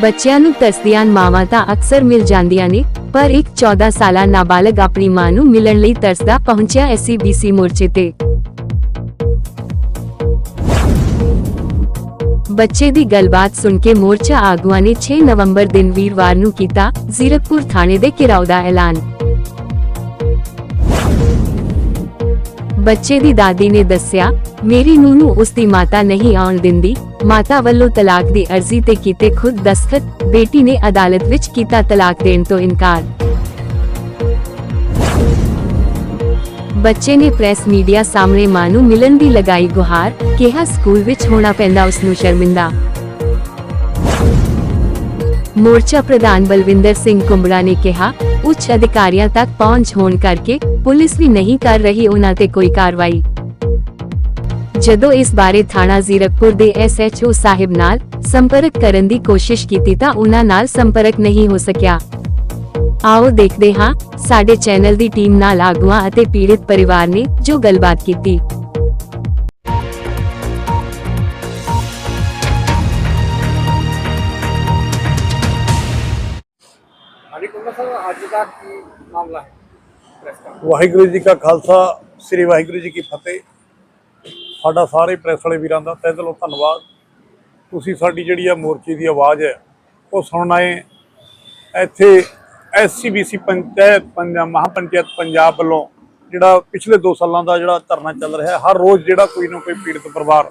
ਬੱਚਿਆਂ ਨੂੰ ਤਰਸਦੀਆਂ ਮਾਵਾਂ ਤਾਂ ਅਕਸਰ ਮਿਲ ਜਾਂਦੀਆਂ ਨੇ, ਪਰ ਇੱਕ 14 ਸਾਲਾ ਨਾਬਾਲਗ ਆਪਣੀ ਮਾਂ ਨੂੰ ਮਿਲਣ ਲਈ ਤਰਸਦਾ ਪਹੁੰਚਿਆ ਐਸਸੀਬੀਸੀ ਮੋਰਚੇ ਤੇ। ਬੱਚੇ ਦੀ ਗੱਲਬਾਤ ਸੁਣ ਕੇ ਮੋਰਚਾ ਆਗੂਆਂ ਨੇ 6 ਨਵੰਬਰ ਦਿਨ ਵੀਰਵਾਰ ਨੂੰ ਕੀਤਾ ਜ਼ੀਰਕਪੁਰ ਥਾਣੇ ਦੇ ਘਿਰਾਓ ਦਾ ਐਲਾਨ। ਬੱਚੇ ਦੀ ਦਾਦੀ ਨੇ ਦੱਸਿਆ ਮੇਰੀ ਨੂੰਹ ਨੂੰ ਉਸ ਦੀ ਮਾਤਾ ਨਹੀਂ ਆਉਣ ਦਿੰਦੀ। ਮਾਤਾ ਵੱਲੋਂ ਤਲਾਕ ਦੀ ਅਰਜ਼ੀ ਤੇ ਕੀਤੇ ਖੁਦ ਦਸਖਤ ਬੇਟੀ ਨੇ ਅਦਾਲਤ ਵਿੱਚ ਕੀਤਾ ਤਲਾਕ ਦੇਣ ਤੋਂ ਇਨਕਾਰ। ਬੱਚੇ ਨੇ ਪ੍ਰੈਸ ਮੀਡੀਆ ਸਾਹਮਣੇ ਮਾਂ ਨੂੰ ਮਿਲਣ ਦੀ ਲਗਾਈ ਗੁਹਾਰ, ਕਿਹਾ ਸਕੂਲ ਵਿੱਚ ਹੋਣਾ ਪੈਂਦਾ ਉਸ ਨੂੰ ਸ਼ਰਮਿੰਦਾ। ਮੋਰਚਾ ਪ੍ਰਧਾਨ ਬਲਵਿੰਦਰ ਸਿੰਘ ਕੁੰਬੜਾ ਨੇ ਕਿਹਾ, ਉੱਚ ਅਧਿਕਾਰੀਆਂ ਤੱਕ ਪਹੁੰਚ ਹੋਣ ਕਰਕੇ ਪੁਲਿਸ ਵੀ ਨਹੀਂ ਕਰ ਰਹੀ ਉਹਨਾਂ ਤੇ ਕੋਈ ਕਾਰਵਾਈ। ਜਦੋਂ ਇਸ ਬਾਰੇ ਥਾਣਾ ਜ਼ੀਰਕਪੁਰ ਦੇ ਐਸਐਚਓ ਸਾਹਿਬ ਨਾਲ ਸੰਪਰਕ ਕਰਨ ਦੀ ਕੋਸ਼ਿਸ਼ ਕੀਤੀ ਤਾਂ ਉਹਨਾਂ ਨਾਲ ਸੰਪਰਕ ਨਹੀਂ ਹੋ ਸਕਿਆ। ਆਓ ਦੇਖਦੇ ਹਾਂ ਸਾਡੇ ਚੈਨਲ ਦੀ ਟੀਮ ਨਾਲ ਆਗੂਆਂ ਅਤੇ ਪੀੜਿਤ ਪਰਿਵਾਰ ਨੇ ਜੋ ਗੱਲਬਾਤ ਕੀਤੀ। ਵਾਹਿਗੁਰੂ ਜੀ ਕਾ ਖਾਲਸਾ ਸ੍ਰੀ ਵਾਹਿਗੁਰੂ ਜੀ ਕੀ ਫਤਿਹ। ਸਾਡਾ ਸਾਰੇ ਪ੍ਰੈਸ ਵਾਲੇ ਵੀਰਾਂ ਦਾ ਤਹਿ ਦਿਲੋਂ ਧੰਨਵਾਦ। ਤੁਸੀਂ ਸਾਡੀ ਜਿਹੜੀ ਆ ਮੋਰਚੇ ਦੀ ਆਵਾਜ਼ ਹੈ, ਉਹ ਸੁਣਨ ਆਏ। ਇੱਥੇ ਐਸਸੀਬੀਸੀ ਪੰਚਾਇਤ ਪੰਜਾਬ ਮਹਾਪੰਚਾਇਤ ਪੰਜਾਬ ਵੱਲੋਂ ਜਿਹੜਾ ਪਿਛਲੇ 2 ਸਾਲਾਂ ਦਾ ਜਿਹੜਾ ਧਰਨਾ ਚੱਲ ਰਿਹਾ ਹੈ ਹਰ ਰੋਜ਼ ਜਿਹੜਾ ਕੋਈ ਨਾ ਕੋਈ ਪੀੜਤ ਪਰਿਵਾਰ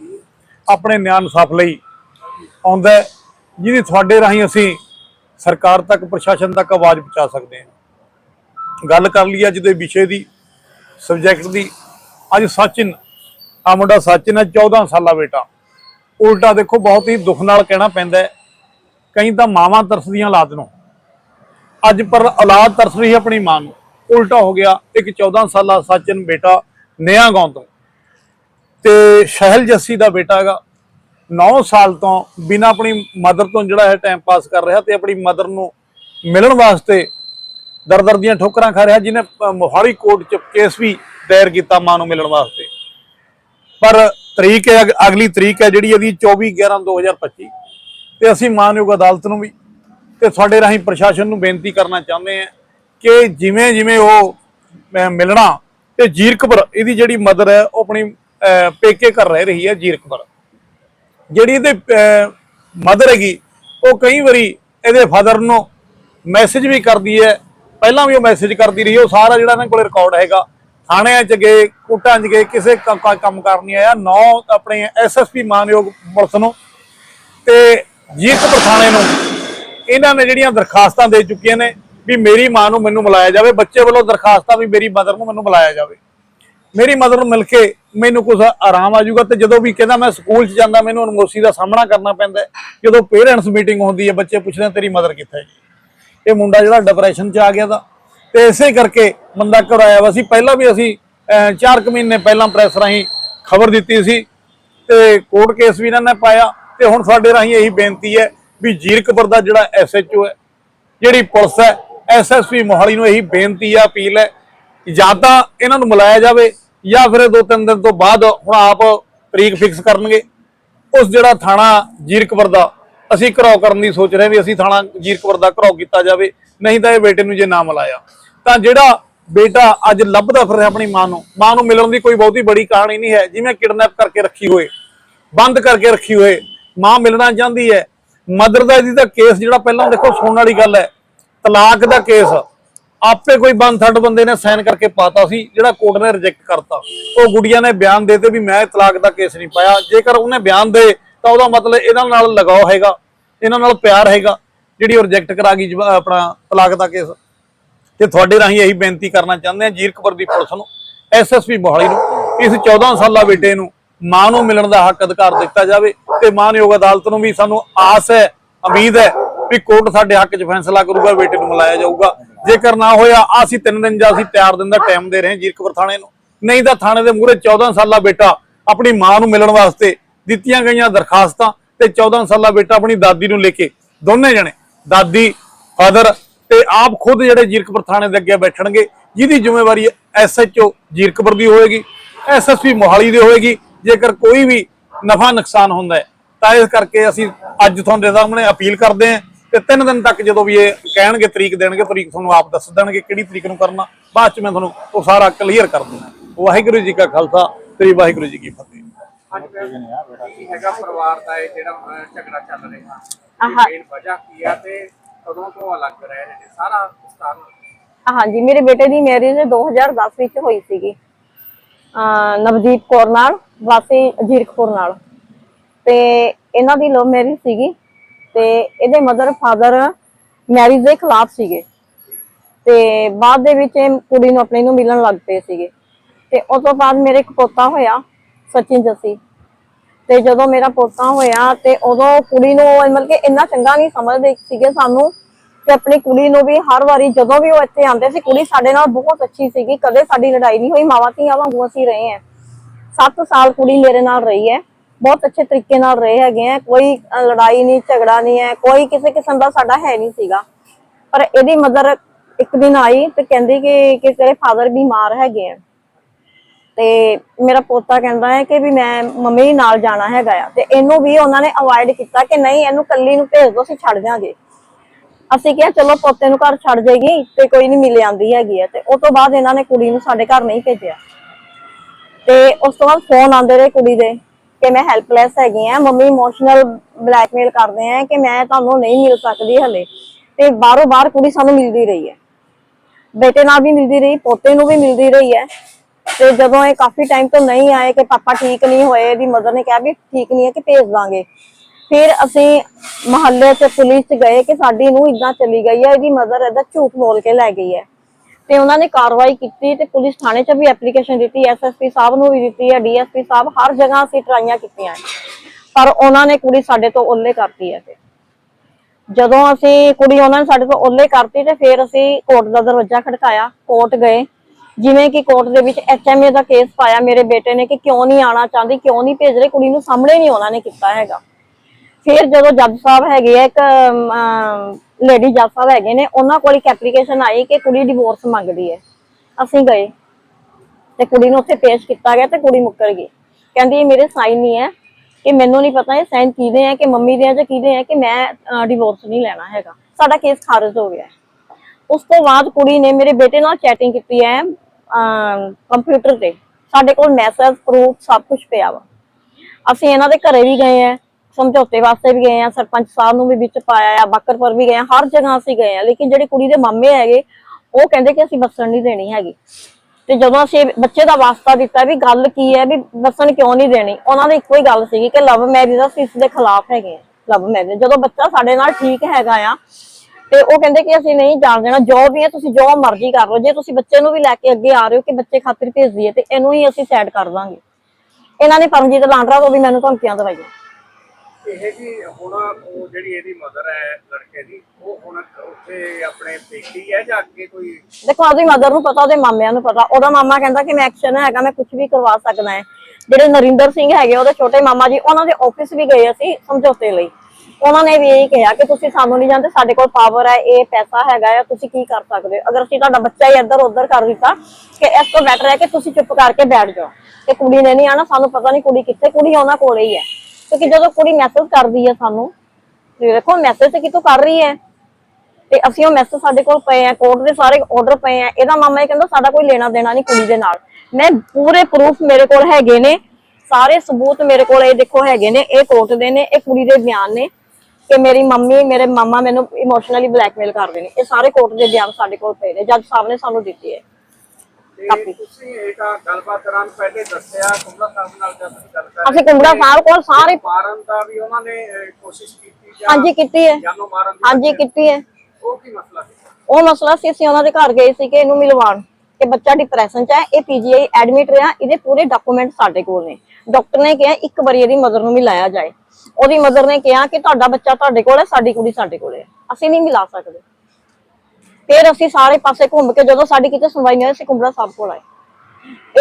ਆਪਣੇ ਨਿਆਂ ਇਨਸਾਫ ਲਈ ਆਉਂਦਾ ਜਿਹਦੀ ਤੁਹਾਡੇ ਰਾਹੀਂ ਅਸੀਂ ਸਰਕਾਰ ਤੱਕ, ਪ੍ਰਸ਼ਾਸਨ ਤੱਕ ਆਵਾਜ਼ ਪਹੁੰਚਾ ਸਕਦੇ ਹਾਂ। ਗੱਲ ਕਰ ਲਈ ਅੱਜ ਦੇ ਵਿਸ਼ੇ ਦੀ ਸਬਜੈਕਟ ਦੀ। ਅੱਜ ਸਚਿਨ ਆ ਮੁੰਡਾ ਸੱਚ ਹੈ 14 ਸਾਲਾ ਬੇਟਾ। ਉਲਟਾ ਦੇਖੋ, ਬਹੁਤ ਹੀ ਦੁੱਖ ਨਾਲ ਕਹਿਣਾ ਪੈਂਦਾ ਕਈ ਤਾਂ ਮਾਵਾਂ ਤਰਸਦੀਆਂ ਔਲਾਦ ਨੂੰ। ਅੱਜ ਪਰ ਔਲਾਦ ਤਰਸ ਰਹੀ ਹੈ ਆਪਣੀ ਮਾਂ ਨੂੰ। ਉਲਟਾ ਹੋ ਗਿਆ, ਇੱਕ 14 ਸਾਲਾ ਸਚਿਨ ਬੇਟਾ ਨਿਆ ਗਾਉਂ ਤੋਂ। ਤੇ ਸ਼ਹਿਲ ਜੱਸੀ ਦਾ ਬੇਟਾ ਹੈਗਾ। 9 ਸਾਲ ਤੋਂ ਬਿਨਾਂ ਆਪਣੀ ਮਦਰ ਤੋਂ ਜਿਹੜਾ ਹੈ ਟਾਈਮ ਪਾਸ ਕਰ ਰਿਹਾ ਤੇ ਆਪਣੀ ਮਦਰ ਨੂੰ ਮਿਲਣ ਵਾਸਤੇ ਦਰ ਦਰ ਦੀਆਂ ਠੋਕਰਾਂ ਖਾ ਰਿਹਾ, ਜਿਹਨੇ ਮੋਹਾਲੀ ਕੋਰਟ ਚ ਕੇਸ ਵੀ ਦਾਇਰ ਕੀਤਾ ਮਾਂ ਨੂੰ ਮਿਲਣ ਵਾਸਤੇ। ਪਰ ਤਰੀਕ ਹੈ, ਅਗ- ਅਗਲੀ ਤਰੀਕ ਹੈ ਜਿਹੜੀ ਇਹਦੀ 24 11 2025 ਤੇ ਅਸੀਂ ਮਾਨਯੋਗ ਅਦਾਲਤ ਨੂੰ ਵੀ ਤੇ ਸਾਡੇ ਰਾਹੀਂ ਪ੍ਰਸ਼ਾਸਨ ਨੂੰ ਬੇਨਤੀ ਕਰਨਾ ਚਾਹੁੰਦੇ ਹਾਂ ਕਿ ਜਿਵੇਂ ਜਿਵੇਂ ਉਹ ਮਿਲਣਾ ਤੇ ਜੀਰਕਪੁਰ ਇਹਦੀ ਜਿਹੜੀ ਮਦਰ ਹੈ, ਉਹ ਆਪਣੀ ਪੇਕੇ ਕਰ ਰਹਿ ਰਹੀ ਹੈ ਜੀਰਕਪੁਰ ਜਿਹੜੀ ਇਹਦੇ ਮਦਰ ਹੈਗੀ, ਉਹ ਕਈ ਵਾਰੀ ਇਹਦੇ ਫਾਦਰ ਨੂੰ ਮੈਸੇਜ ਵੀ ਕਰਦੀ ਹੈ, ਪਹਿਲਾਂ ਵੀ ਉਹ ਮੈਸੇਜ ਕਰਦੀ ਰਹੀ, ਉਹ ਸਾਰਾ ਜਿਹੜਾ ਇਹਨਾਂ ਕੋਲ ਰਿਕਾਰਡ ਹੈਗਾ ਥਾਣਿਆਂ 'ਚ ਗਏ ਕੋਟਾਂ 'ਚ ਗਏ, ਕਿਸੇ ਕੰਮ ਕਰ ਨਹੀਂ ਆਇਆ। ਨੌ ਆਪਣੇ ਐਸਐਸਪੀ ਮਾਨਯੋਗ ਪੁਲਿਸ ਨੂੰ ਤੇ ਜੀਤ ਥਾਣੇ ਨੂੰ ਇਹਨਾਂ ਨੇ ਜਿਹੜੀਆਂ ਦਰਖਾਸਤਾਂ ਦੇ ਚੁੱਕੀਆਂ ਨੇ ਵੀ ਮੇਰੀ ਮਾਂ ਨੂੰ ਮੈਨੂੰ ਮਿਲਾਇਆ ਜਾਵੇ, ਬੱਚੇ ਵੱਲੋਂ ਦਰਖਾਸਤਾਂ ਵੀ ਮੇਰੀ ਮਦਰ ਨੂੰ ਮੈਨੂੰ ਮਿਲਾਇਆ ਜਾਵੇ। ਮੇਰੀ ਮਦਰ ਨੂੰ ਮਿਲ ਕੇ ਮੈਨੂੰ ਕੁਝ ਆਰਾਮ ਆ ਜਾਊਗਾ ਤੇ ਜਦੋਂ ਵੀ ਕਹਿੰਦਾ ਮੈਂ ਸਕੂਲ 'ਚ ਜਾਂਦਾ, ਮੈਨੂੰ ਅਨਮੋਸੀ ਦਾ ਸਾਹਮਣਾ ਕਰਨਾ ਪੈਂਦਾ ਜਦੋਂ ਪੇਰੈਂਟਸ ਮੀਟਿੰਗ ਹੁੰਦੀ ਹੈ, ਬੱਚੇ ਪੁੱਛਦੇ ਤੇਰੀ ਮਦਰ ਕਿੱਥੇ ਹੈ ਇਹ ਮੁੰਡਾ ਜਿਹੜਾ ਡਿਪਰੈਸ਼ਨ 'ਚ ਆ ਗਿਆ ਦਾ ਤੇ ਇਸੇ ਕਰਕੇ ਬੰਦਾ ਘਰ ਵਾ। ਸੀ ਪਹਿਲਾਂ ਵੀ ਅਸੀਂ 4 ਕੁ ਮਹੀਨੇ ਪਹਿਲਾਂ ਪ੍ਰੈਸ ਰਾਹੀਂ ਖਬਰ ਦਿੱਤੀ ਸੀ ਤੇ ਕੋਰਟ ਕੇਸ ਵੀ ਇਹਨਾਂ ਨੇ ਪਾਇਆ ਤੇ ਹੁਣ ਸਾਡੇ ਰਾਹੀਂ ਇਹੀ ਬੇਨਤੀ ਹੈ ਵੀ ਜੀਰਕਪੁਰ ਦਾ ਜਿਹੜਾ ਐਸਐਚਓ ਹੈ, ਜਿਹੜੀ ਪੁਲਿਸ ਹੈ ਐਸਐਸਪੀ ਮੋਹਾਲੀ ਨੂੰ ਇਹੀ ਬੇਨਤੀ ਆ, ਅਪੀਲ ਹੈ ਜਾਂ ਤਾਂ ਇਹਨਾਂ ਨੂੰ ਮਿਲਾਇਆ ਜਾਵੇ ਜਾਂ ਫਿਰ ਦੋ ਤਿੰਨ ਦਿਨ ਤੋਂ ਬਾਅਦ ਹੁਣ ਆਪ ਤਰੀਕ ਫਿਕਸ ਕਰਨਗੇ। ਉਸ ਜਿਹੜਾ ਥਾਣਾ ਜੀਰਕਪੁਰ ਦਾ, ਅਸੀਂ ਘਰਾਓ ਕਰਨ ਦੀ ਸੋਚ ਰਹੇ ਵੀ ਅਸੀਂ ਥਾਣਾ ਜੀਰਕਪੁਰ ਦਾ ਘਰਾਓ ਕੀਤਾ ਜਾਵੇ, ਨਹੀਂ ਤਾਂ ਇਹ ਬੇਟੇ ਨੂੰ ਜੇ ਨਾ ਮਿਲਾਇਆ। ਤਾਂ ਜਿਹੜਾ ਬੇਟਾ ਅੱਜ ਲੱਭਦਾ ਫਿਰ ਆਪਣੀ ਮਾਂ ਨੂੰ ਮਾਂ ਨੂੰ ਮਿਲਣ ਦੀ ਕੋਈ ਬਹੁਤੀ ਬੜੀ ਕਹਾਣੀ ਨਹੀਂ ਹੈ, ਜਿਵੇਂ ਕਿਡਨੈਪ ਕਰਕੇ ਰੱਖੀ ਹੋਏ, ਬੰਦ ਕਰਕੇ ਰੱਖੀ ਹੋਏ, ਮਾਂ ਮਿਲਣਾ ਚਾਹੁੰਦੀ ਹੈ। ਮਦਰ ਦਾ ਇਹਦੀ ਤਾਂ ਕੇਸ ਜਿਹੜਾ ਪਹਿਲਾਂ ਦੇਖੋ ਸੁਣਨ ਵਾਲੀ ਗੱਲ ਹੈ, ਤਲਾਕ ਦਾ ਕੇਸ ਆਪੇ ਕੋਈ ਬੰਦ ਥੱਡ ਬੰਦੇ ਨੇ ਸਾਈਨ ਕਰਕੇ ਪਾਤਾ ਸੀ, ਜਿਹੜਾ ਕੋਰਟ ਨੇ ਰਿਜੈਕਟ ਕਰਤਾ। ਉਹ ਗੁੜੀਆ ਨੇ ਬਿਆਨ ਦੇਤੇ ਵੀ ਮੈਂ ਤਲਾਕ ਦਾ ਕੇਸ ਨਹੀਂ ਪਾਇਆ, ਜੇਕਰ ਉਹਨੇ ਬਿਆਨ ਦੇ, ਤਾਂ ਉਹਦਾ ਮਤਲਬ ਇਹਨਾਂ ਨਾਲ ਲਗਾਓ ਹੈਗਾ ਇਹਨਾਂ ਨਾਲ ਪਿਆਰ ਹੈਗਾ, ਜਿਹੜੀ ਉਹ ਰਿਜੈਕਟ ਕਰਾ ਗਈ ਆਪਣਾ ਤਲਾਕ ਦਾ ਕੇਸ ਤੇ ਤੁਹਾਡੇ ਰਾਹੀਂ ਇਹੀ ਬੇਨਤੀ ਕਰਨਾ ਚਾਹੁੰਦੇ ਆ ਜੀਰਕਪੁਰ ਦੀ ਪੁਲਿਸ ਨੂੰ ਐਸਐਸਪੀ ਮੋਹਾਲੀ ਨੂੰ, ਇਸ 14 ਸਾਲਾ ਬੇਟੇ ਨੂੰ ਮਾਂ ਨੂੰ ਮਿਲਣ ਦਾ ਹੱਕ ਅਧਿਕਾਰ ਦਿੱਤਾ ਜਾਵੇ ਤੇ ਮਾਨਯੋਗ ਅਦਾਲਤ ਨੂੰ ਵੀ ਸਾਨੂੰ ਆਸ ਹੈ, ਉਮੀਦ ਹੈ ਵੀ ਕੋਰਟ ਸਾਡੇ ਹੱਕ 'ਚ ਫੈਸਲਾ ਕਰੂਗਾ, ਬੇਟੇ ਨੂੰ ਮਿਲਾਇਆ ਜਾਊਗਾ। ਜੇਕਰ ਨਾ ਹੋਇਆ, ਅਸੀਂ ਤਿੰਨ ਦਿਨ ਜਾਂ ਅਸੀਂ ਤਿਆਰ ਦਿਨ ਦਾ ਟਾਈਮ ਦੇ ਰਹੇ ਹਾਂ ਜੀਰਕਪੁਰ ਥਾਣੇ ਨੂੰ। ਨਹੀਂ ਤਾਂ ਥਾਣੇ ਦੇ ਮੂਹਰੇ 14 ਸਾਲਾ ਬੇਟਾ ਆਪਣੀ ਮਾਂ ਨੂੰ ਮਿਲਣ ਵਾਸਤੇ ਦਿੱਤੀਆਂ ਗਈਆਂ ਦਰਖਾਸਤਾਂ ਤੇ 14 ਸਾਲਾ ਬੇਟਾ ਆਪਣੀ ਦਾਦੀ ਨੂੰ ਲੈ ਕੇ ਦੋਨੇ ਜਣੇ, ਦਾਦੀ ਫਾਦਰ ਤੇ ਆਪ ਖੁਦ ਜਿਹੜੇ ਜੀਰਕਪੁਰ ਥਾਣੇ ਦੇ ਅੱਗੇ ਬੈਠਣਗੇ ਜਿਹਦੀ ਜ਼ਿੰਮੇਵਾਰੀ ਐਸਐਚਓ ਜੀਰਕਪੁਰ ਦੀ ਹੋਏਗੀ ਐਸਐਸਪੀ ਮੋਹਾਲੀ ਦੀ ਹੋਏਗੀ ਜੇਕਰ ਕੋਈ ਵੀ ਨਫਾ ਨੁਕਸਾਨ ਹੁੰਦਾ ਹੈ ਤਾਂ ਇਸ ਕਰਕੇ ਅਸੀਂ ਅੱਜ ਤੁਹਾਡੇ ਸਾਹਮਣੇ ਅਪੀਲ ਕਰਦੇ ਹਾਂ ਕਿ ਤਿੰਨ ਦਿਨ ਤੱਕ ਜਦੋਂ ਵੀ ਇਹ ਕਹਿਣਗੇ ਤਰੀਕ ਦੇਣਗੇ ਤਰੀਕ ਤੁਹਾਨੂੰ ਆਪ ਦੱਸ ਦੇਣਗੇ ਕਿਹੜੀ ਤਰੀਕ ਨੂੰ ਕਰਨਾ ਬਾਅਦ ਚ ਮੈਂ ਤੁਹਾਨੂੰ ਉਹ ਸਾਰਾ ਕਲੀਅਰ ਕਰ ਦੂੰਗਾ ਵਾਹਿਗੁਰੂ ਜੀ ਕਾ ਖਾਲਸਾ ਸ੍ਰੀ ਵਾਹਿਗੁਰੂ ਜੀ ਕੀ ਫਤਿਹ। ਅੱਜ ਕੀ ਹੈਗਾ ਪਰਿਵਾਰ ਦਾ ਇਹ ਜਿਹੜਾ ਝਗੜਾ ਚੱਲ ਰਿਹਾ? ਆਹਾ। ਮੇਨ ਵਜ੍ਹਾ ਕੀ ਆ ਤੇ ਕਦੋਂ ਤੋਂ ਅਲੱਗ ਰਹੇ ਨੇ? ਸਾਰਾ ਵਿਸਤਾਰ ਹਾਂਜੀ, ਮੇਰੇ ਬੇਟੇ ਦੀ ਮੈਰਿਜ 2010 ਵਿੱਚ ਹੋਈ ਸੀਗੀ। ਨਵਦੀਪ ਕੌਰ ਨਾਲ, ਵਾਸੀ ਜੀਰਕਪੁਰ ਨਾਲ। ਤੇ ਇਹਨਾਂ ਦੀ ਲਵ ਮੈਰਿਜ ਸੀਗੀ ਤੇ ਇਹਦੇ ਮਦਰ ਫਾਦਰ ਮੈਰਿਜ ਦੇ ਖਿਲਾਫ ਸੀਗੇ। ਤੇ ਬਾਅਦ ਦੇ ਵਿੱਚ ਇਹ ਕੁੜੀ ਨੂੰ ਆਪਣੇ ਨੂੰ ਮਿਲਣ ਲੱਗ ਪਏ ਸੀਗੇ। ਤੇ ਉਸ ਤੋਂ ਬਾਅਦ ਮੇਰੇ ਇੱਕ ਪੋਤਾ ਹੋਇਆ, ਸਚਿਨ ਜੱਸੀ। ਤੇ ਜਦੋਂ ਮੇਰਾ ਪੋਤਾ ਹੋਇਆ ਤੇ ਉਦੋਂ ਕੁੜੀ ਨੂੰ ਮਤਲਬ ਕਿ ਇੰਨਾ ਚੰਗਾ ਨਹੀਂ ਸਮਝਦੇ ਸੀਗੇ ਸਾਨੂੰ ਕਿ ਆਪਣੀ ਕੁੜੀ ਨੂੰ ਵੀ ਹਰ ਵਾਰੀ ਜਦੋਂ ਵੀ ਉਹ ਇੱਥੇ ਆਉਂਦੇ ਸੀ, ਕੁੜੀ ਸਾਡੇ ਨਾਲ ਬਹੁਤ ਅੱਛੀ ਸੀਗੀ, ਕਦੇ ਸਾਡੀ ਲੜਾਈ ਨਹੀਂ ਹੋਈ, ਮਾਵਾਂ ਧੀਆਂ ਵਾਂਗੂ ਅਸੀਂ ਰਹੇ ਹਾਂ। 7 ਸਾਲ ਕੁੜੀ ਮੇਰੇ ਨਾਲ ਰਹੀ ਹੈ, ਬਹੁਤ ਅੱਛੇ ਤਰੀਕੇ ਨਾਲ ਰਹੇ ਹੈਗੇ ਆ ਕੋਈ ਲੜਾਈ ਨਹੀਂ, ਝਗੜਾ ਨਹੀਂ ਹੈ, ਕੋਈ ਕਿਸੇ ਕਿਸਮ ਦਾ ਸਾਡਾ ਹੈ ਨਹੀਂ ਸੀਗਾ। ਪਰ ਇਹਦੀ ਮਦਰ ਇੱਕ ਦਿਨ ਆਈ ਤੇ ਕਹਿੰਦੀ ਕਿ ਕਿ ਤੇਰੇ ਫਾਦਰ ਬਿਮਾਰ ਹੈਗੇ ਆ। ਤੇ ਮੇਰਾ ਪੋਤਾ ਕਹਿੰਦਾ ਹੈ ਕਿ ਵੀ ਮੈਂ ਮੰਮੀ ਨਾਲ ਜਾਣਾ ਹੈਗਾ ਆ। ਤੇ ਇਹਨੂੰ ਵੀ ਉਹਨਾਂ ਨੇ ਅਵੋਇਡ ਕੀਤਾ ਕਿ ਨਹੀਂ, ਇਹਨੂੰ ਕੱਲੀ ਨੂੰ ਭੇਜ ਦੋ, ਅਸੀਂ ਛੱਡ ਦਿਆਂਗੇ ਅਸੀਂ ਕਿਹਾ, ਚਲੋ ਪੋਤੇ ਨੂੰ ਘਰ ਛੱਡ ਜਾਏਗੀ ਤੇ ਕੋਈ ਨਹੀਂ ਮਿਲ ਆਂਦੀ ਹੈਗੀ ਹੈ ਤੇ ਉਸ ਤੋਂ ਬਾਅਦ ਇਹਨਾਂ ਨੇ ਕੁੜੀ ਨੂੰ ਸਾਡੇ ਘਰ ਨਹੀਂ ਭੇਜਿਆ। ਤੇ ਉਸ ਤੋਂ ਬਾਅਦ ਫੋਨ ਆਉਂਦੇ ਰਹੇ ਕੁੜੀ ਦੇ ਕਿ ਮੈਂ ਹੈਲਪਲੈਸ ਹੈਗੀ ਆ। ਮੰਮੀ ਇਮੋਸ਼ਨਲ ਬਲੈਕਮੇਲ ਕਰਦੇ ਆ ਕਿ ਮੈਂ ਤੁਹਾਨੂੰ ਨਹੀਂ ਮਿਲ ਸਕਦੀ ਹਲੇ। ਤੇ ਬਾਹਰੋਂ ਬਾਹਰ ਕੁੜੀ ਸਾਨੂੰ ਮਿਲਦੀ ਰਹੀ ਹੈ। ਬੇਟੇ ਨਾਲ ਵੀ ਮਿਲਦੀ ਰਹੀ, ਪੋਤੇ ਨੂੰ ਵੀ ਮਿਲਦੀ ਰਹੀ ਹੈ। ਤੇ ਜਦੋਂ ਇਹ ਕਾਫੀ ਟਾਈਮ ਤੋਂ ਨਹੀਂ ਆਏ ਕਿ ਪਾਪਾ ਠੀਕ ਨਹੀਂ ਹੋਏ, ਇਹਦੀ ਮਦਰ ਨੇ ਕਿਹਾ ਵੀ ਠੀਕ ਨਹੀਂ ਹੈ ਕਿ ਭੇਜ ਦਾਂਗੇ। ਫਿਰ ਅਸੀਂ ਮਹੱਲੇ 'ਚ ਪੁਲਿਸ 'ਚ ਗਏ ਕਿ ਸਾਡੀ ਨੂੰ ਇਦਾਂ ਚਲੀ ਗਈ ਹੈ, ਇਹਦੀ ਮਦਰ ਇਹਦਾ ਝੂਠ ਬੋਲ ਕੇ ਲੈ ਗਈ ਹੈ। ਤੇ ਉਹਨਾਂ ਨੇ ਕਾਰਵਾਈ ਕੀਤੀ ਤੇ ਪੁਲਿਸ ਥਾਣੇ 'ਚ ਵੀ ਐਪਲੀਕੇਸ਼ਨ ਦਿੱਤੀ ਐਸਐਸਪੀ ਸਾਹਿਬ ਨੂੰ ਵੀ ਦਿੱਤੀ ਹੈ ਡੀਐਸਪੀ ਸਾਹਿਬ ਹਰ ਜਗ੍ਹਾ ਅਸੀਂ ਟਰਾਈਆਂ ਕੀਤੀਆਂ ਪਰ ਉਹਨਾਂ ਨੇ ਕੁੜੀ ਸਾਡੇ ਤੋਂ ਓਲੇ ਕਰਤੀ ਹੈ ਫਿਰ ਜਦੋਂ ਅਸੀਂ ਕੁੜੀ ਉਹਨਾਂ ਨੇ ਸਾਡੇ ਤੋਂ ਓਲੇ ਕਰਤੀ ਤੇ ਫਿਰ ਅਸੀਂ ਕੋਰਟ ਦਾ ਦਰਵਾਜ਼ਾ ਖੜਕਾਇਆ, ਕੋਰਟ ਗਏ। ਜਿਵੇਂ ਕਿ ਕੋਰਟ ਦੇ ਵਿੱਚ ਐਚਐਮਏ ਦਾ ਕੇਸ ਪਾਇਆ, ਮੇਰੇ ਬੇਟੇ ਨੇ ਕਿ ਕਿਉਂ ਨਹੀਂ ਆਣਾ ਚਾਹੁੰਦੀ, ਕਿਉਂ ਨਹੀਂ ਭੇਜ ਰਹੇ, ਕੁੜੀ ਨੂੰ ਸਾਹਮਣੇ ਨਹੀਂ ਉਹਨਾਂ ਨੇ ਕੀਤਾ ਹੈਗਾ। ਫਿਰ ਜਦੋਂ ਜੱਜ ਸਾਹਿਬ ਹੈਗੇ ਆ, ਇੱਕ ਲੇਡੀ ਜੱਜ ਸਾਹਿਬ ਹੈਗੇ ਨੇ, ਉਹਨਾਂ ਕੋਲ ਇੱਕ ਐਪਲੀਕੇਸ਼ਨ ਆਈ ਕਿ ਕੁੜੀ ਡਿਵੋਰਸ ਮੰਗਦੀ ਹੈ। ਅਸੀਂ ਗਏ ਤੇ ਕੁੜੀ ਨੂੰ ਉੱਥੇ ਪੇਸ਼ ਕੀਤਾ ਗਿਆ ਤੇ ਕੁੜੀ ਮੁੱਕਰ ਗਈ। ਕਹਿੰਦੀ, ਇਹ ਮੇਰੇ ਸਾਈਨ ਨਹੀਂ ਹੈ ਕਿ ਮੈਨੂੰ ਨਹੀਂ ਪਤਾ, ਇਹ ਸਾਈਨ ਕਿਹਦੇ ਆ, ਕਿ ਮੰਮੀ ਦੇ ਹੈ ਜਾਂ ਕਿਹਦੇ ਹੈ ਕਿ ਮੈਂ ਡਿਵੋਰਸ ਨਹੀਂ ਲੈਣਾ ਹੈਗਾ। ਸਾਡਾ ਕੇਸ ਖਾਰਜ ਹੋ ਗਿਆ ਉਸ ਤੋਂ ਬਾਅਦ ਕੁੜੀ ਨੇ ਮੇਰੇ ਬੇਟੇ ਨਾਲ ਚੈਟਿੰਗ ਕੀਤੀ ਹੈ ਕੰਪਿਊਟਰ ਤੇ। ਸਾਡੇ ਕੋਲ ਮੈਸੇਜ ਪ੍ਰੂਫ ਸਭ ਕੁਝ ਪਿਆ ਵਾ। ਅਸੀਂ ਇਹਨਾਂ ਦੇ ਘਰੇ ਵੀ ਗਏ ਆ, ਸਮਝੌਤੇ ਵਾਸਤੇ ਵੀ ਗਏ ਆ, ਸਰਪੰਚ ਸਾਹਿਬ ਨੂੰ ਵੀ ਵਿੱਚ ਪਾਇਆ ਆ, ਬੱਕਰਪੁਰ ਵੀ ਗਏ ਆ, ਹਰ ਜਗ੍ਹਾ ਅਸੀਂ ਗਏ ਆ। ਲੇਕਿਨ ਜਿਹੜੇ ਕੁੜੀ ਦੇ ਮਾਮੇ ਹੈਗੇ, ਉਹ ਕਹਿੰਦੇ ਕਿ ਅਸੀਂ ਬਸਣ ਨਹੀਂ ਦੇਣੀ ਹੈਗੀ। ਤੇ ਜਦੋਂ ਅਸੀਂ ਬੱਚੇ ਦਾ ਵਾਸਤਾ ਦਿੱਤਾ ਵੀ ਗੱਲ ਕੀ ਹੈ, ਵੀ ਬਸਣ ਕਿਉਂ ਨਹੀਂ ਦੇਣੀ, ਉਹਨਾਂ ਦੀ ਇੱਕੋ ਹੀ ਗੱਲ ਸੀਗੀ ਕਿ ਲਵ ਮੈਰਿਜ ਅਸੀਂ ਇਸ ਦੇ ਖਿਲਾਫ ਹੈਗੇ ਆ, ਲਵ ਮੈਰਿਜ ਜਦੋਂ ਬੱਚਾ ਸਾਡੇ ਨਾਲ ਠੀਕ ਹੈਗਾ ਆ ਤੇ ਉਹ ਕਹਿੰਦੇ ਕਿ ਅਸੀਂ ਨਹੀਂ ਜਾਣ ਦੇਣਾ ਜੋ ਵੀ ਹੈ ਤੁਸੀਂ ਜੋ ਮਰਜ਼ੀ ਕਰ ਲਓ। ਜੇ ਤੁਸੀਂ ਬੱਚੇ ਨੂੰ ਵੀ ਲੈ ਕੇ ਅੱਗੇ ਆ ਰਹੇ ਹੋ ਕਿ ਬੱਚੇ ਖਾਤਰ ਭੇਜ ਦਈਏ ਤੇ ਇਹਨੂੰ ਹੀ ਅਸੀਂ ਸਾਈਡ ਕਰ ਦਾਂਗੇ। ਇਹਨਾਂ ਨੇ ਪਰਮਜੀਤ ਲਾਂਡਰਾ ਤੋਂ ਵੀ ਮੈਨੂੰ ਧਮਕੀਆਂ ਦਵਾਈਆਂ। ਇਹ ਜੀ ਹੁਣ ਉਹ ਜਿਹੜੀ ਇਹਦੀ ਮਦਰ ਹੈ ਲੜਕੇ ਦੀ ਉਹ ਹੁਣ ਉੱਥੇ ਆਪਣੇ ਪੇਕੀ ਹੈ ਜਾਂ ਅੱਗੇ ਕੋਈ? ਦੇਖੋ ਉਹਦੀ ਮਦਰ ਨੂੰ ਪਤਾ ਉਹਦੇ ਮਾਮਿਆਂ ਨੂੰ ਪਤਾ। ਉਹਦਾ ਮਾਮਾ ਕਹਿੰਦਾ ਕਿ ਮੈਂ ਐਕਸ਼ਨ ਹੈਗਾ ਮੈਂ ਕੁਝ ਵੀ ਕਰਵਾ ਸਕਦਾ ਹੈ। ਜਿਹੜੇ ਨਰਿੰਦਰ ਸਿੰਘ ਹੈਗੇ ਉਹਦੇ ਛੋਟੇ ਮਾਮਾ ਜੀ ਉਹਨਾਂ ਦੇ ਆਫਿਸ ਵੀ ਗਏ ਅਸੀਂ ਸਮਝੌਤੇ ਲਈ। ਉਹਨਾਂ ਨੇ ਵੀ ਇਹੀ ਕਿਹਾ ਕਿ ਤੁਸੀਂ ਸਾਨੂੰ ਨਹੀਂ ਜਾਣਦੇ ਸਾਡੇ ਕੋਲ ਪਾਵਰ ਹੈ, ਇਹ ਪੈਸਾ ਹੈਗਾ ਹੈ ਤੁਸੀਂ ਕੀ ਕਰ ਸਕਦੇ ਹੋ? ਅਗਰ ਅਸੀਂ ਤੁਹਾਡਾ ਬੱਚਾ ਹੀ ਇੱਧਰ ਉੱਧਰ ਕਰ ਦਿੱਤਾ ਕਿ ਇਸ ਤੋਂ ਬੈਟਰ ਹੈ ਕਿ ਤੁਸੀਂ ਚੁੱਪ ਕਰਕੇ ਬੈਠ ਜਾਓ। ਤੇ ਕੁੜੀ ਨੇ ਨਹੀਂ ਆਣਾ ਸਾਨੂੰ ਪਤਾ ਨਹੀਂ ਕੁੜੀ ਕਿੱਥੇ, ਕੁੜੀ ਉਹਨਾਂ ਕੋਲੇ ਹੀ ਹੈ। ਕਿਉਂਕਿ ਜਦੋਂ ਕੁੜੀ ਮੈਸੇਜ ਕਰਦੀ ਹੈ ਸਾਨੂੰ ਤੇ ਦੇਖੋ ਮੈਸੇਜ ਤੇ ਕਿਤੋਂ ਕਰ ਰਹੀ ਹੈ? ਤੇ ਅਸੀਂ ਉਹ ਮੈਸੇਜ ਸਾਡੇ ਕੋਲ ਪਏ ਆ ਕੋਰਟ ਦੇ ਸਾਰੇ ਆਰਡਰ ਪਏ ਆ। ਇਹਦਾ ਮਾਮਾ ਇਹ ਕਹਿੰਦਾ, ਸਾਡਾ ਕੋਈ ਲੈਣਾ ਦੇਣਾ ਨਹੀਂ ਕੁੜੀ ਦੇ ਨਾਲ। ਮੈਂ ਪੂਰੇ ਪ੍ਰੂਫ ਮੇਰੇ ਕੋਲ ਹੈਗੇ ਨੇ, ਸਾਰੇ ਸਬੂਤ ਮੇਰੇ ਕੋਲ ਇਹ ਦੇਖੋ ਹੈਗੇ ਨੇ, ਇਹ ਕੋਰਟ ਦੇ ਨੇ, ਇਹ ਕੁੜੀ ਦੇ ਬਿਆਨ ਨੇ। ਕਿ ਮੇਰੀ ਮੰਮੀ ਮੇਰੇ ਮਾਮਾ ਮੈਨੂੰ ਇਮੋਸ਼ਨਲੀ ਬਲੈਕਮੇਲ ਕਰਦੇ ਨੇ। ਇਹ ਸਾਰੇ ਕੋਰਟ ਦੇ ਬਿਆਨ ਸਾਡੇ ਕੋਲ ਪਏ ਨੇ। ਜੱਜ ਸਾਹਿਬ ਨੇ ਸਾਨੂੰ ਦਿੱਤੇ ਹੈ। ਤੇ ਕਾਪੀ। ਤੁਸੀਂ ਇਹ ਤਾਂ ਗੱਲਬਾਤ ਦੌਰਾਨ ਪਹਿਲੇ ਦੱਸਿਆ ਕੁਮਰਾ ਸਾਹਿਬ ਨਾਲ ਜਦ ਅਸੀਂ ਗੱਲ ਕਰ ਅਸੀਂ ਕੁੰਬੜਾ ਸਾਹਿਬ ਕੋਲ ਸਾਰੇ ਮਾਰਨ ਦਾ ਵੀ ਉਹਨਾਂ ਨੇ ਕੋਸ਼ਿਸ਼ ਕੀਤੀ ਜਾਂ ਹਾਂਜੀ ਕੀਤੀ ਹੈ। ਹਾਂਜੀ ਕੀਤੀ ਹੈ। ਉਹ ਕੀ ਮਸਲਾ ਸੀ? ਉਹ ਮਸਲਾ ਸੀ ਅਸੀਂ ਉਹਨਾਂ ਦੇ ਘਰ ਗਏ ਸੀ ਕਿ ਇਹਨੂੰ ਮਿਲਵਾਉਣ। ਕਿ ਬੱਚਾ ਡਿਪਰੈਸ਼ਨ ਚ ਹੈ ਇਹ ਪੀਜੀਆਈ ਐਡਮਿਟ ਰਿਹਾ ਇਹਦੇ ਪੂਰੇ ਡਾਕੂਮੈਂਟ ਸਾਡੇ ਕੋਲ ਨੇ। ਡਾਕਟਰ ਨੇ ਕਿਹਾ ਇੱਕ ਵਾਰੀ ਇਹਦੀ ਮਦਰ ਨੂੰ ਮਿਲਾਇਆ ਜਾਏ। ਉਹਦੀ ਮਦਰ ਨੇ ਕਿਹਾ ਕਿ ਤੁਹਾਡਾ ਬੱਚਾ ਤੁਹਾਡੇ ਕੋਲ ਹੈ, ਸਾਡੀ ਕੁੜੀ ਸਾਡੇ ਕੋਲ ਹੈ। ਅਸੀਂ ਨਹੀਂ ਮਿਲਾ ਸਕਦੇ। ਫਿਰ ਅਸੀਂ ਸਾਰੇ ਪਾਸੇ ਘੁੰਮ ਕੇ ਜਦੋਂ ਸਾਡੀ ਕਿਤੇ ਸੁਣਵਾਈ ਨਹੀਂ ਹੋਈ, ਅਸੀਂ ਕੁੰਬੜਾ ਸਾਹਿਬ ਕੋਲ ਆਏ।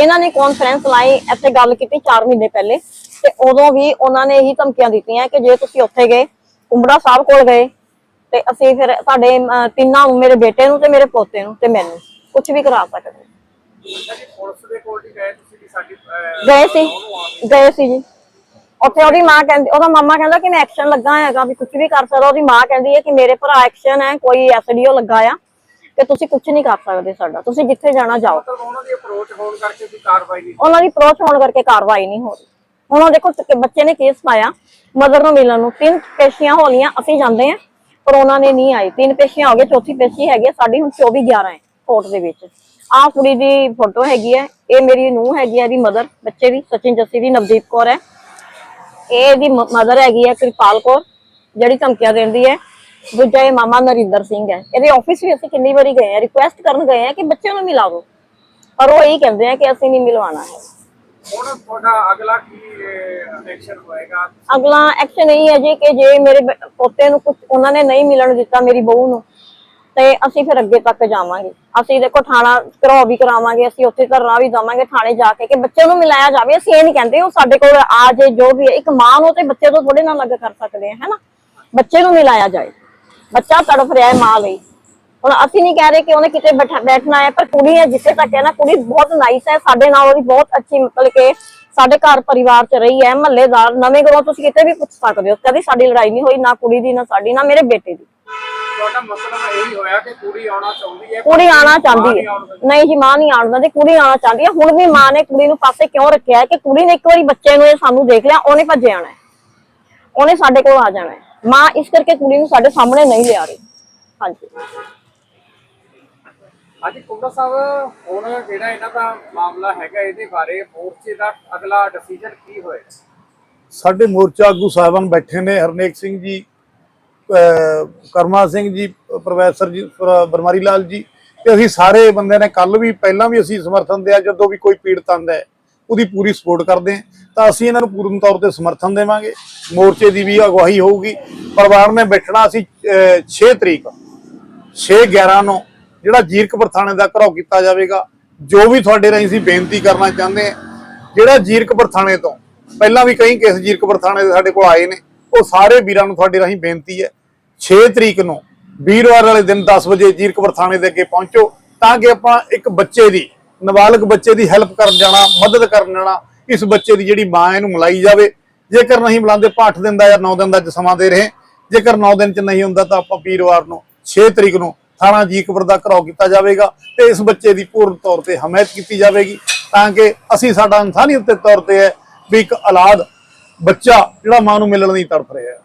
ਇਹਨਾਂ ਨੇ ਕਾਨਫਰੰਸ ਲਾਈ, ਇੱਥੇ ਗੱਲ ਕੀਤੀ 4 ਮਹੀਨੇ ਪਹਿਲੇ। ਤੇ ਉਦੋਂ ਵੀ ਉਹਨਾਂ ਨੇ ਇਹੀ ਧਮਕੀਆਂ ਦਿੱਤੀਆਂ ਕਿ ਜੇ ਤੁਸੀਂ ਉੱਥੇ ਗਏ, ਕੁੰਬੜਾ ਸਾਹਿਬ ਕੋਲ ਗਏ, ਤੇ ਅਸੀਂ ਫਿਰ ਸਾਡੇ ਤਿੰਨਾਂ ਨੂੰ, ਮੇਰੇ ਬੇਟੇ ਨੂੰ ਤੇ ਮੇਰੇ ਪੋਤੇ ਨੂੰ ਤੇ ਮੈਨੂੰ ਕੁਝ ਵੀ ਕਰਾ ਸਕਦੇ। ਪੁਲਿਸ ਦੇ ਕੋਲ ਹੀ ਗਏ ਗਏ ਸੀ ਗਏ ਜੀ। ਉੱਥੇ ਉਹਦੀ ਮਾਂ ਕਹਿੰਦੀ ਉਹਦਾ ਮਾਮਾ ਕਹਿੰਦਾ ਕਿ ਮੈਂ ਐਕਸ਼ਨ ਲੱਗਾ ਹੈਗਾ ਵੀ ਕੁਝ ਵੀ ਕਰ ਸਕਦਾ। ਉਹਦੀ ਮਾਂ ਕਹਿੰਦੀ ਹੈ ਕਿ ਮੇਰੇ ਭਰਾ ਐਕਸ਼ਨ ਹੈ ਕੋਈ ਐਸਡੀਓ ਲੱਗਾ ਆ ਕਿ ਤੁਸੀਂ ਕੁਝ ਨਹੀਂ ਕਰ ਸਕਦੇ ਸਾਡਾ। ਤੁਸੀਂ ਜਿੱਥੇ ਜਾਣਾ ਜਾਓ। ਉਹਨਾਂ ਦੀ ਅਪਰੋਚ ਹੋਣ ਕਰਕੇ ਕੋਈ ਕਾਰਵਾਈ ਨਹੀਂ ਉਹਨਾਂ ਦੀ ਅਪਰੋਚ ਹੋਣ ਕਰਕੇ ਕਾਰਵਾਈ ਨਹੀਂ ਹੋ ਰਹੀ। ਹੁਣ ਉਹ ਦੇਖੋ ਬੱਚੇ ਨੇ ਕੇਸ ਪਾਇਆ ਮਦਰ ਨੂੰ ਮਿਲਣ ਨੂੰ। ਤਿੰਨ ਪੇਸ਼ੀਆਂ ਹੋ ਲਈਆਂ ਅਸੀਂ ਜਾਂਦੇ ਆ ਪਰ ਉਹਨਾਂ ਨੇ ਨਹੀਂ ਆਈ। ਤਿੰਨ ਪੇਸ਼ੀਆਂ ਹੋ ਗਏ ਚੌਥੀ ਪੇਸ਼ੀ ਹੈਗੀ ਸਾਡੀ ਹੁਣ 24 11 ਹੈ ਕੋਰਟ ਦੇ ਵਿੱਚ। ਆਹ ਕੁੜੀ ਦੀ ਫੋਟੋ ਹੈਗੀ ਹੈ ਇਹ ਮੇਰੀ ਨੂੰਹ ਹੈਗੀ ਹੈ ਇਹਦੀ ਮਦਰ ਬੱਚੇ ਦੀ ਸਚਿਨ ਜੱਸੀ ਦੀ ਨਵਦੀਪ ਕੌਰ ਹੈ। ਇਹ ਇਹਦੀ ਮਦਰ ਹੈਗੀ ਹੈ ਕਿਰਪਾਲ ਕੌਰ ਜਿਹੜੀ ਧਮਕੀਆਂ ਦਿੰਦੀ ਹੈ। ਦੂਜਾ ਇਹ ਮਾਮਾ ਨਰਿੰਦਰ ਸਿੰਘ ਹੈ। ਇਹਦੇ ਆਫਿਸ ਵੀ ਅਸੀਂ ਕਿੰਨੀ ਵਾਰੀ ਗਏ ਆ ਰਿਕੁਐਸਟ ਕਰਨ ਗਏ ਆ ਕਿ ਬੱਚਿਆਂ ਨੂੰ ਮਿਲਾਵੋ। ਪਰ ਉਹ ਇਹੀ ਕਹਿੰਦੇ ਆ ਕਿ ਅਸੀਂ ਨਹੀਂ ਮਿਲਵਾਉਣਾ ਹੈ। ਹੁਣ ਤੁਹਾਡਾ ਅਗਲਾ ਕੀ ਐਕਸ਼ਨ ਹੋਏਗਾ? ਅਗਲਾ ਐਕਸ਼ਨ ਇਹ ਹੈ ਜੀ ਕਿ ਜੇ ਮੇਰੇ ਪੋਤੇ ਨੂੰ ਕੁਝ ਉਹਨਾਂ ਨੇ ਨਹੀਂ ਮਿਲਣ ਦਿੱਤਾ ਮੇਰੀ ਬਹੂ ਨੂੰ ਤੇ ਅਸੀਂ ਫਿਰ ਅੱਗੇ ਤੱਕ ਜਾਵਾਂਗੇ। ਅਸੀਂ ਦੇਖੋ ਥਾਣਾ ਘਰੋ ਵੀ ਕਰਾਵਾਂਗੇ, ਅਸੀਂ ਉੱਥੇ ਧਰਨਾ ਵੀ ਦਵਾਂਗੇ, ਥਾਣੇ ਜਾ ਕੇ ਕਿ ਬੱਚੇ ਨੂੰ ਮਿਲਾਇਆ ਜਾਵੇ। ਅਸੀਂ ਇਹ ਨਹੀਂ ਕਹਿੰਦੇ ਉਹ ਸਾਡੇ ਕੋਲ ਆ ਜੇ ਜੋ ਵੀ ਹੈ, ਇੱਕ ਮਾਂ ਨੂੰ ਤੇ ਬੱਚੇ ਤੋਂ ਥੋੜੇ ਨਾਲ ਲੱਗ ਕਰ ਸਕਦੇ ਆ ਹੈਨਾ ਬੱਚੇ ਨੂੰ ਮਿਲਾਇਆ ਜਾਏ। ਬੱਚਾ ਤੜਫ ਰਿਹਾ ਹੈ ਮਾਂ ਲਈ। ਹੁਣ ਅਸੀਂ ਨਹੀਂ ਕਹਿ ਰਹੇ ਕਿ ਉਹਨੇ ਕਿਤੇ ਬੈਠਾ ਬੈਠਣਾ ਹੈ, ਪਰ ਕੁੜੀ ਹੈ, ਜਿੱਥੇ ਤੱਕ ਹੈ ਨਾ, ਕੁੜੀ ਬਹੁਤ ਨਾਈਸ ਹੈ। ਸਾਡੇ ਨਾਲ ਉਹਦੀ ਬਹੁਤ ਅੱਛੀ ਮਤਲਬ ਕਿ ਸਾਡੇ ਘਰ ਪਰਿਵਾਰ ਚ ਰਹੀ ਹੈ, ਮਹੱਲੇਦਾਰ। ਨਵੇਂ ਘਰੋਂ ਤੁਸੀਂ ਕਿਤੇ ਵੀ ਪੁੱਛ ਸਕਦੇ ਹੋ, ਕਦੀ ਸਾਡੀ ਲੜਾਈ ਨਹੀਂ ਹੋਈ, ਨਾ ਕੁੜੀ ਦੀ, ਨਾ ਸਾਡੀ, ਨਾ ਮੇਰੇ ਬੇਟੇ ਦੀ। ਤੁਹਾਡਾ ਮਤਲਬ ਇਹੀ ਹੋਇਆ ਕਿ ਕੁੜੀ ਆਉਣਾ ਚਾਹੁੰਦੀ ਹੈ ਕੁੜੀ ਆਣਾ ਚਾਹੁੰਦੀ ਹੈ। ਨਹੀਂ ਜੀ ਮਾਂ ਨਹੀਂ ਆਉਣ ਦਿੰਦੀ ਕੁੜੀ ਆਣਾ ਚਾਹੁੰਦੀ ਹੈ। ਹੁਣ ਵੀ ਮਾਂ ਨੇ ਕੁੜੀ ਨੂੰ ਪਾਸੇ ਕਿਉਂ ਰੱਖਿਆ ਹੈ ਕਿ ਕੁੜੀ ਨੇ ਇੱਕ ਵਾਰੀ ਬੱਚੇ ਨੂੰ ਇਹ ਸਾਨੂੰ ਦੇਖ ਲਿਆ ਉਹਨੇ ਭੱਜੇ ਆਣਾ ਹੈ। ਉਹਨੇ ਸਾਡੇ ਕੋਲ ਆ ਜਾਣਾ ਹੈ। ਮਾਂ ਇਸ ਕਰਕੇ ਕੁੜੀ ਨੂੰ ਸਾਡੇ ਸਾਹਮਣੇ ਨਹੀਂ ਲਿਆ ਰਹੀ। ਹਾਂਜੀ। ਹਾਂਜੀ ਕੁੰਡਾ ਸਾਹਿਬ ਹੁਣ ਜਿਹੜਾ ਇਹਨਾਂ ਦਾ ਮਾਮਲਾ ਹੈਗਾ ਇਹਦੇ ਬਾਰੇ ਮੋਰਚੇ ਦਾ ਅਗਲਾ ਡਿਸੀਜਨ ਕੀ ਹੋਏਗਾ? ਸਾਡੇ ਮੋਰਚਾ ਆਗੂ ਸਾਹਿਬਾਨ ਬੈਠੇ ਨੇ ਹਰਨੇਕ ਸਿੰਘ ਜੀ। ਕਰਮਾ ਸਿੰਘ ਜੀ, ਪ੍ਰੋਫੈਸਰ ਜੀ, ਪ੍ਰ- ਬਰਮਾਰੀ ਲਾਲ ਜੀ, ਤੇ ਅਸੀਂ ਸਾਰੇ ਬੰਦੇ ਨੇ ਕੱਲ ਵੀ ਪਹਿਲਾਂ ਵੀ ਅਸੀਂ ਸਮਰਥਨ ਦਿਆ, ਜਦੋਂ ਵੀ ਕੋਈ ਪੀੜਤ ਆਂਦਾ ਹੈ, ਉਹਦੀ ਪੂਰੀ ਸਪੋਰਟ ਕਰਦੇ ਹਾਂ। ਤਾਂ ਅਸੀਂ ਇਹਨਾਂ ਨੂੰ ਪੂਰਨ ਤੌਰ ਤੇ ਸਮਰਥਨ ਦੇਵਾਂਗੇ। ਮੋਰਚੇ ਦੀ ਵੀ ਅਗਵਾਈ ਹੋਊਗੀ। ਪਰਿਵਾਰ ਨੇ ਬੈਠਣਾ ਅਸੀਂ 6 ਤਰੀਕ 6 11 ਨੂੰ, ਜਿਹੜਾ ਜੀਰਕਪੁਰ ਥਾਣੇ ਦਾ ਘਰਾਓ ਕੀਤਾ ਜਾਵੇਗਾ। ਜੋ ਵੀ ਤੁਹਾਡੇ ਰਾਹੀਂ ਅਸੀਂ ਬੇਨਤੀ ਕਰਨਾ ਚਾਹੁੰਦੇ ਹਾਂ, ਜਿਹੜਾ ਜੀਰਕਪੁਰ ਥਾਣੇ ਤੋਂ, ਪਹਿਲਾਂ ਵੀ ਕਈ ਕੇਸ ਜੀਰਕਪੁਰ ਥਾਣੇ ਦੇ ਸਾਡੇ ਕੋਲ ਆਏ ਨੇ। ਉਹ ਸਾਰੇ ਵੀਰਾਂ ਨੂੰ ਤੁਹਾਡੇ ਰਾਹੀਂ ਬੇਨਤੀ ਹੈ 6 ਤਰੀਕ ਨੂੰ ਵੀਰਵਾਰ ਵਾਲੇ ਦਿਨ 10 ਵਜੇ ਜੀਰਕਪੁਰ ਥਾਣੇ ਦੇ ਅੱਗੇ ਪਹੁੰਚੋ, ਤਾਂ ਕਿ ਆਪਾਂ ਇੱਕ ਬੱਚੇ ਦੀ, ਨਾਬਾਲਗ ਬੱਚੇ ਦੀ ਹੈਲਪ ਕਰਨ ਜਾਣਾ, ਮਦਦ ਕਰਨ ਜਾਣਾ, ਇਸ ਬੱਚੇ ਦੀ ਜਿਹੜੀ ਮਾਂ ਇਹਨੂੰ ਮਿਲਾਈ ਜਾਵੇ। ਜੇਕਰ ਨਹੀਂ ਮਿਲਾਉਂਦੇ ਤਾਂ 8 ਦਿਨ ਦਾ ਜਾਂ 9 ਦਿਨ ਦਾ ਸਮਾਂ ਦੇ ਰਹੇ। ਜੇਕਰ 9 ਦਿਨ ਚ ਨਹੀਂ ਹੁੰਦਾ ਤਾਂ ਆਪਾਂ ਵੀਰਵਾਰ ਨੂੰ 6 ਤਰੀਕ ਨੂੰ ਥਾਣਾ ਜੀਕਪੁਰ ਦਾ ਘਰਾਓ ਕੀਤਾ ਜਾਵੇਗਾ ਤੇ ਇਸ ਬੱਚੇ ਦੀ ਪੂਰਨ ਤੌਰ ਤੇ ਹਮਾਇਤ ਕੀਤੀ ਜਾਵੇਗੀ, ਤਾਂ ਕਿ ਅਸੀਂ ਸਾਡਾ ਇਨਸਾਨੀਅਤ ਦੇ ਤੌਰ ਤੇ ਹੈ ਵੀ ਇੱਕ ਔਲਾਦ ਬੱਚਾ ਜਿਹੜਾ ਮਾਂ ਨੂੰ ਮਿਲਣ ਲਈ ਤੜਫ ਰਿਹਾ ਹੈ।